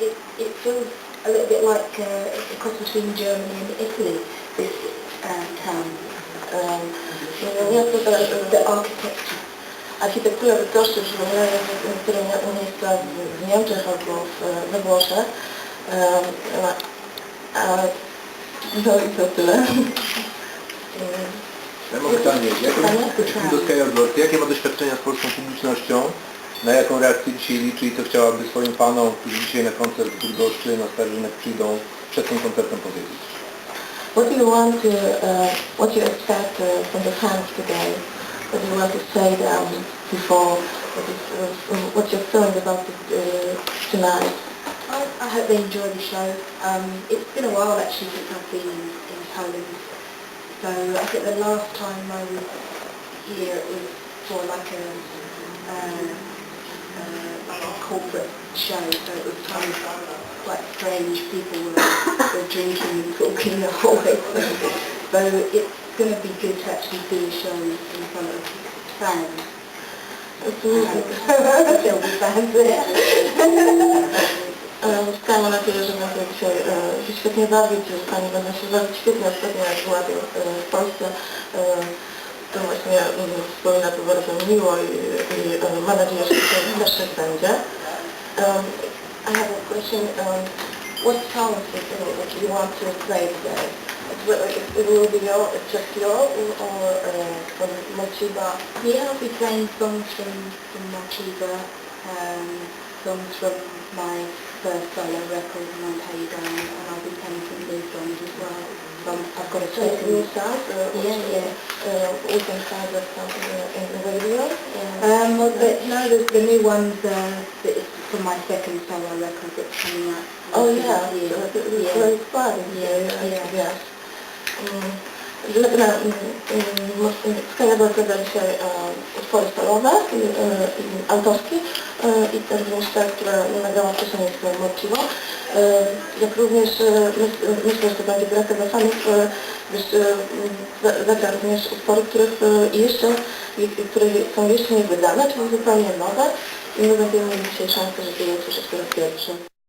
it, it feels a little bit like uh, a cross between Germany and Italy, this uh, town. Um, Miasto to, The architecture. architektura Bydgoszczy przypomina niektóre miejsca w- w Niemczech albo w, we Włoszech. Um, a, no i to tyle. Ja mam pytanie, jakie, Pytanie? jakie ma doświadczenia z polską publicznością? Na jaką reakcję dzisiaj liczy i co chciałaby swoim panom, którzy dzisiaj na koncert w Bydgoszczy, na Starzynek przyjdą, przed tym koncertem powiedzieć? What do you want to, uh, what you expect uh, from the fans today? What do you want to say them before? What, is, uh, what you're feeling about it, uh, tonight? I, I hope they enjoy the show. Um, it's been a while actually since I've been in, in Poland. So I think the last time I was here it was for like a, uh, uh, corporate show. So it was kind of quite strange. People were, were drinking and talking the whole way. So it's going to be good to actually do a show in front of fans. There'll be fans there. E, Mam nadzieję, że będę dzisiaj e, się świetnie bawić, że Pani będą się bawić świetnie, ostatnio jak była w Polsce. E, to właśnie mm, to bardzo miło i, i mam nadzieję, że tak będzie. Um, I have a question. Um, what songs you, you want to play today? It will be your, just your or uh, from Mochiba? Yeah, I'll be playing songs from, from Mochiba, um, songs from my first solo record, My Pay Down, and I'll be playing some new songs as well. So I'm- I've got a So new second... Uh, Yeah, yeah. Uh, can find that something in the radio? Uh, Um, well, the, no, the, the new one's uh, is from my second solo record that's coming out. oh yeah, Yeah, so it was yeah. very fun. Yeah, yeah. Mm, że na, mm, dla, dla y, y, Morskiego zgadzały się e, utwory stalowe, e, autorskie e, i też muszka, która nagrała wcześniej z Morciwo. Jak również myślę, że to będzie brak dla fanów, gdyż zagra również utwory, których jeszcze, które są jeszcze niewydane, czy zupełnie nowe i my będziemy mieli dzisiaj szansę, żeby je usłyszeć po raz pierwszy.